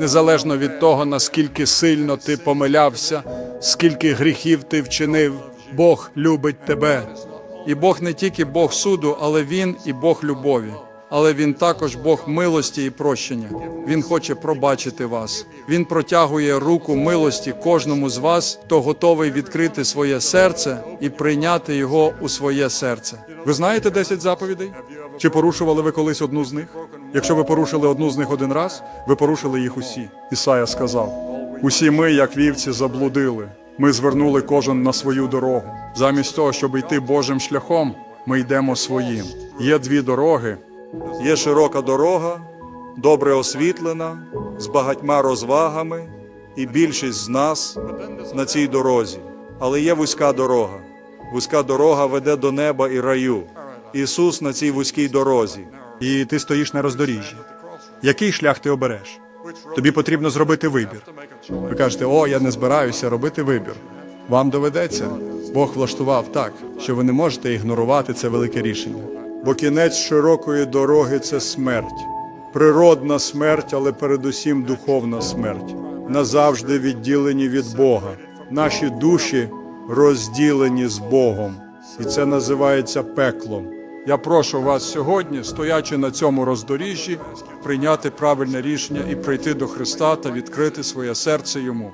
незалежно від того, наскільки сильно ти помилявся, скільки гріхів ти вчинив, Бог любить тебе. І Бог не тільки Бог суду, але Він і Бог любові. Але він також Бог милості і прощення. Він хоче пробачити вас. Він протягує руку милості кожному з вас, хто готовий відкрити своє серце і прийняти його у своє серце. Ви знаєте 10 заповідей? Чи порушували ви колись одну з них? Якщо ви порушили одну з них один раз, ви порушили їх усі. Ісая сказав: усі ми, як вівці, заблудили. Ми звернули кожен на свою дорогу. Замість того, щоб йти Божим шляхом, ми йдемо своїм. Є дві дороги. Є широка дорога, добре освітлена, з багатьма розвагами, і більшість з нас на цій дорозі. Але є вузька дорога. Вузька дорога веде до неба і раю. Ісус на цій вузькій дорозі. І ти стоїш на роздоріжжі. Який шлях ти обереш? Тобі потрібно зробити вибір. Ви кажете, о, я не збираюся робити вибір. Вам доведеться. Бог влаштував так, що ви не можете ігнорувати це велике рішення. Бо кінець широкої дороги це смерть. Природна смерть, але передусім духовна смерть. Назавжди відділені від Бога. Наші душі розділені з Богом. І це називається пеклом. Я прошу вас сьогодні, стоячи на цьому роздоріжжі, прийняти правильне рішення і прийти до Христа та відкрити своє серце йому.